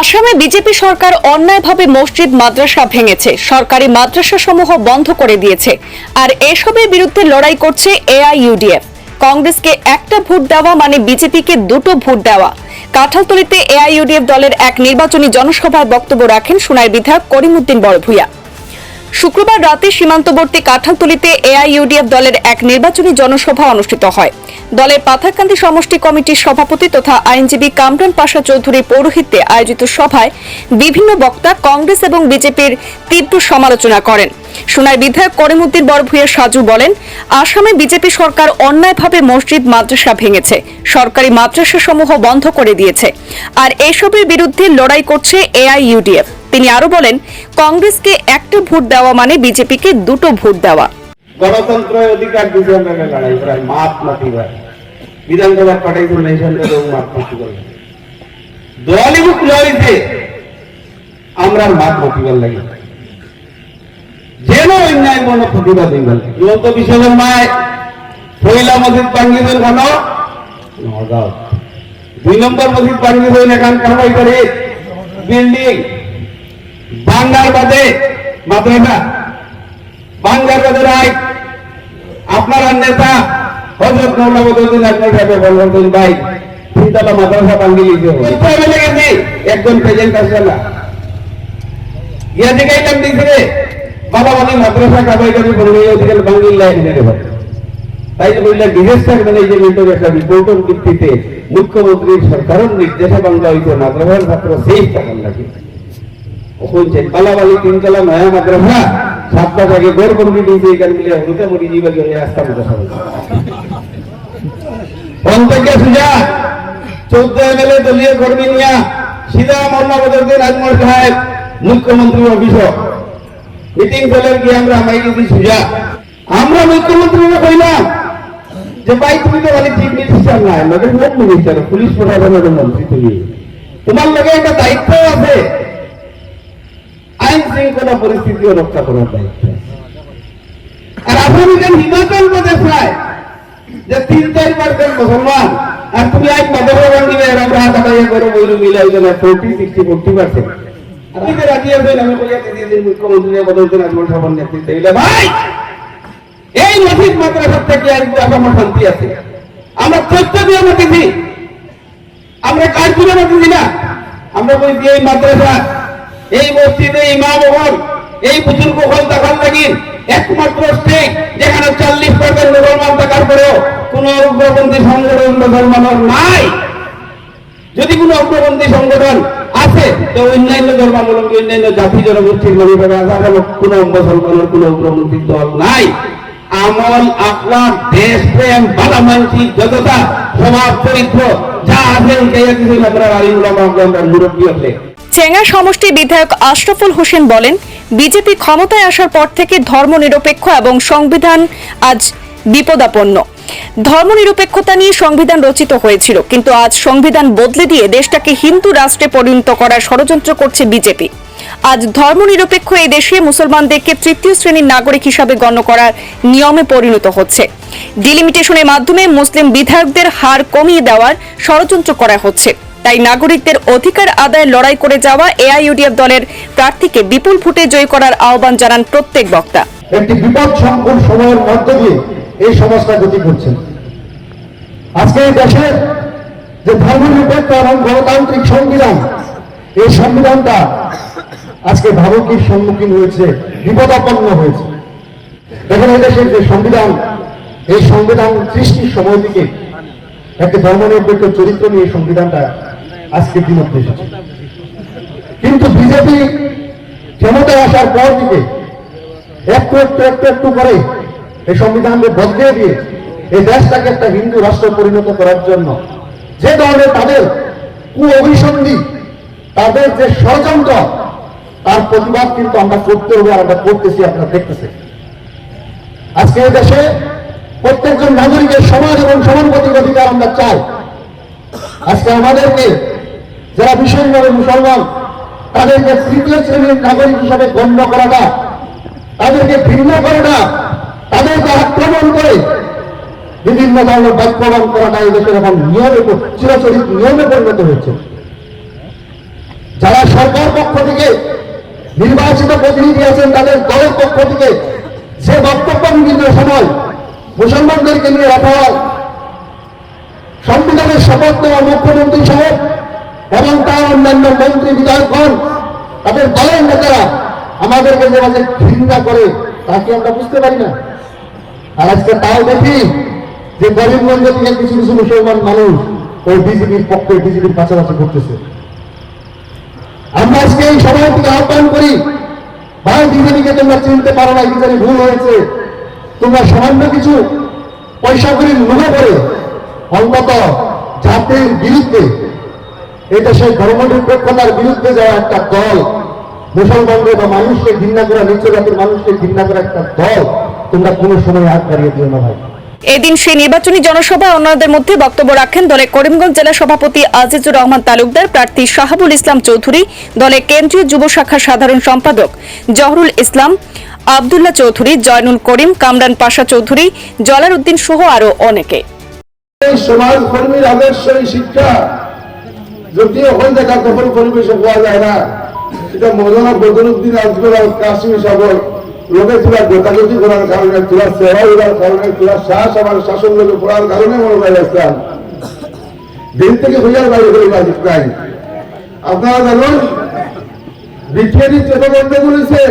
আসামে বিজেপি সরকার অন্যায়ভাবে মসজিদ, মাদ্রাসা ভেঙেছে। সরকারি মাদ্রাসা সমূহ বন্ধ করে দিয়েছে। আর এসবের বিরুদ্ধে লড়াই করছে এআইইউডিএফ। কংগ্রেসকে একটা ভোট দেওয়া মানে বিজেপিকে দুটো ভোট দেওয়া। কাঁঠালতলিতে এআইইউডিএফ দলের এক নির্বাচনী জনসভায় বক্তব্য রাখেন সোনার বিধায়ক করিমউদ্দিন বড়ভূয়া শুক্রবার রাতে সীমান্তবর্তী কাঁঠালতলিতে এআইইউডিএফ দলের এক নির্বাচনী জনসভা অনুষ্ঠিত হয়। দলের পাথারকান্দি সমষ্টি কমিটির সভাপতি তথা আইনজীবী কামরান পাশা চৌধুরীর পৌরোহিত্যে আয়োজিত সভায় বিভিন্ন বক্তা কংগ্রেস এবং বিজেপির তীব্র সমালোচনা করেন। সোনার বিধায়ক করিমউদ্দিন বড়ভূয়া সাজু বলেন, আসামে বিজেপি সরকার অন্যায়ভাবে মসজিদ, মাদ্রাসা ভেঙেছে, সরকারি মাদ্রাসা সমূহ বন্ধ করে দিয়েছে। আর এসবের বিরুদ্ধে লড়াই করছে এআইইউডিএফ। তিনি আরও বলেন, কংগ্রেসকে একটা ভোট দেওয়া মানে বিজেপিকে দুটো ভোট দেওয়া। গণতন্ত্র অধিকার লড়াই লড়াইছে আমরা লাগে। যেন অন্যায় মনে প্রতিবাদ পহিলা মসজিদ নগাঁও। দুই নম্বর মসজিদ ভাঙ্গি দেন এখান কামাই করে বিল্ডিং। বাঙ্গার বাদে মাদ্রাসা বাঙ্গার বাদে রায় আপনার নেতা হজরত মৌলাবুদ্দিন আজমল সাহেব বলবেন ভাই তিনতলা মাদ্রাসা ভাঙ্গি লিখে হবে। গেছে একজন প্রেজেন্ট আসবে না। ইয়া জিগাইলাম দিছে বাবা মানে মাদ্রাসা কাবাই কাবি বলবে ওদিকে ভাঙ্গি লাইন মেরে হবে তাই বললেন বিদেশ থাকবেন এই যে মিন্টুর একটা রিপোর্টের ভিত্তিতে মুখ্যমন্ত্রীর সরকারের নির্দেশে বাংলা হইতে মাদ্রাসার ছাত্র সেই টাকার লাগে। শুনছে কালাবালি তিনতলা নয়া মাদ্রাসা সাতটা থেকে গড় করবি দিয়েছে এখানে মিলে হলুদে মরি জীবে গেলে রাস্তা মতো সবাই। পঞ্চায়েত সুজা, চৌদ্দ এমএলএ দলীয় কর্মী নিয়া সিধা মোল্লা বদরুদ্দিন আজমল সাহেব মুখ্যমন্ত্রী অফিস। মিটিং চলেন কি, আমরা মাই দিদি সুজা। আমরা মুখ্যমন্ত্রীরা কইলাম যে, ভাই, তুমি তো খালি চিফ মিনিস্টার নাই আমাদের হোম মিনিস্টার, পুলিশ প্রশাসনের মন্ত্রী তুমি। তোমার লগে একটা দায়িত্ব আছে শৃঙ্খলা পরিস্থিতিও রক্ষা করার দায়িত্ব। আর আপনি হিমাচল প্রদেশ নাই যে তিন চার পার্সেন্ট মুসলমান, আর তুমি আজ আমরা হাত করে বইলু, মিলাই দেন ফোর্টি সিক্সটি ফোর্টি পার্সেন্ট। আপনি যে রাজি আছেন? আমি বলিয়া দিয়ে দিন মুখ্যমন্ত্রী বদলতেন আজমল সাহেবের নেতৃত্বে দিলে ভাই, এই মসজিদ মাদ্রাসা থেকে আর আমার না? আমরা বলছি এই মাদ্রাসা এই মসজিদে ইমাম হল এই বুজুর্গ হল দেখার লাগি একমাত্র স্টেট যেখানে চল্লিশ পার্সেন্ট মুসলমান থাকার পরেও কোন উগ্রপন্থী সংগঠন মুসলমানের নাই। যদি কোনো অগ্রপন্থী সংগঠন আছে, তো অন্যান্য ধর্মাবলম্বী, অন্যান্য জাতি জনগোষ্ঠীর আছে কোনো মুসলমানের কোনো অগ্রপন্থী দল নাই। আমল আপনার দেশ প্রেম, বালামানসি, যতটা স্বভাব চরিত্র, যা আছে এই কিছু আপনার আলিমুল আপনার মুরব্বী আছে চেঙ্গা সমষ্টি বিধায়ক আশরাফুল হোসেন বলেন, বিজেপি ক্ষমতায় আসার পর থেকে ধর্মনিরপেক্ষ এবং সংবিধান আজ বিপদাপন্ন। ধর্মনিরপেক্ষতা নিয়ে সংবিধান রচিত হয়েছিল, কিন্তু আজ সংবিধান বদলে দিয়ে দেশটাকে হিন্দু রাষ্ট্রে পরিণত করার ষড়যন্ত্র করছে বিজেপি। আজ ধর্মনিরপেক্ষ এই দেশে মুসলমানদেরকে তৃতীয় শ্রেণির নাগরিক হিসাবে গণ্য করার নিয়মে পরিণত হচ্ছে। ডিলিমিটেশনের মাধ্যমে মুসলিম বিধায়কদের হার কমিয়ে দেওয়ার ষড়যন্ত্র করা হচ্ছে। তাই নাগরিকদের অধিকার আদায় লড়াই করে যাওয়া এআইইউডিএফ দলের প্রার্থীকে বিপুল ভোটে জয় করার আহ্বান জানান প্রত্যেক বক্তা। একটি বিপদ সংকুল সময়ের মধ্য দিয়ে এই সমাজটা গতি করছে। আজকে এই দেশের যে ধর্মনিরপেক্ষ এবং গণতান্ত্রিক সংবিধান, এই সংবিধানটা আজকে ভাবুকির সম্মুখীন হয়েছে, বিপদাপন্ন হয়েছে। দেখেন, এই দেশের যে সংবিধান, এই সংবিধান সৃষ্টির সময় থেকে একটি ধর্মনিরপেক্ষ চরিত্র নিয়ে সংবিধানটা আজকে বিমুক্ত এসেছে কিন্তু বিজেপি ক্ষমতায় আসার পর থেকে একটু একটু একটু একটু করে এই সংবিধানকে বদলে দিয়ে এই দেশটাকে একটা হিন্দু রাষ্ট্র পরিণত করার জন্য যে ধরনের তাদের কু অভিসন্ধি তাদের যে ষড়যন্ত্র, তার প্রতিবাদ কিন্তু আমরা করতে হবে আর আমরা করতেছি, আপনারা দেখতেছি আজকে এই দেশে প্রত্যেকজন নাগরিকের সমাজ এবং সমানুপাতিক অধিকার আমরা চাই। আজকে আমাদেরকে যারা বিশেষভাবে মুসলমান, তাদেরকে তৃতীয় শ্রেণির নাগরিক হিসাবে গণ্য করাটা, তাদেরকে ঘৃণা করে না তাদেরকে আক্রমণ করে বিভিন্ন ধরনের বাক্যবান করাটা এই দেশের এখন নিয়মে চিরচরিত নিয়মে পরিণত হয়েছে। যারা সরকার পক্ষ থেকে নির্বাচিত প্রতিনিধি আছেন, তাদের দলের পক্ষ থেকে যে বক্তব্য বিভিন্ন সময় মুসলমানদেরকে নিয়ে রাখা হয়, সংবিধানের শপথ নেওয়া মুখ্যমন্ত্রী সহ এবং তার অন্যান্য মন্ত্রী বিধায়কগণ, তাদের দলের নেতারা আমাদেরকে যে মাঝে ঘৃণা করে তাকে আমরা বুঝতে পারি না? আর আজকে তাও দেখি যে গরিবগঞ্জ থেকে কিছু কিছু মুসলমান মানুষ ওই বিজেপির পক্ষে বিজেপির কাছাকাছি করতেছে আমরা আজকে এই সবাই থেকে আহ্বান করি, ভাই, বিজেপিকে তোমরা চিনতে পারো না, কি জানি ভুল হয়েছে। তোমরা সামান্য কিছু পয়সা করে লোভে করে, অন্তত জাতির বিরুদ্ধে এটা সেই ধর্মনিরপেক্ষতার বিরুদ্ধে যাওয়া একটা দল মুসলমানদের বা মানুষকে ঘৃণা করা নিচু জাতির মানুষকে ঘৃণা করা একটা দল তোমরা কোনো সময় হাত বাড়িয়ে দিও না ভাই। এদিন সেই নির্বাচনী জনসভায় অন্যদের মধ্যে বক্তব্য রাখেন দলের করিমগঞ্জ জেলা সভাপতি আজিজুর রহমান তালুকদার প্রার্থী শাহাবুল ইসলাম চৌধুরী দলের কেন্দ্রীয় যুব শাখার সাধারণ সম্পাদক জহরুল ইসলাম আবদুল্লাহ চৌধুরী জয়নুল করিম কামরান পাশা চৌধুরী জলার উদ্দিন সহ আরও অনেকে। এই সমাজ কর্মীর আদর্শ শিক্ষা যদিও হল দেখা কখন পরিবেশে পাওয়া যায় না এটা মৌলানা বদরুদ্দিন আজগর আর কাশ্মীর সাগর লোকে তোলা গোতাগতি করার কারণে তোলা সেবা করার কারণে তোলা শ্বাস আমার শাসন লোকে পড়ার কারণে মনে হয় ইসলাম দিন থেকে হইয়ার বাইরে করে নাই। আপনারা জানুন বিজ্ঞানী চেতবন্ধ করেছে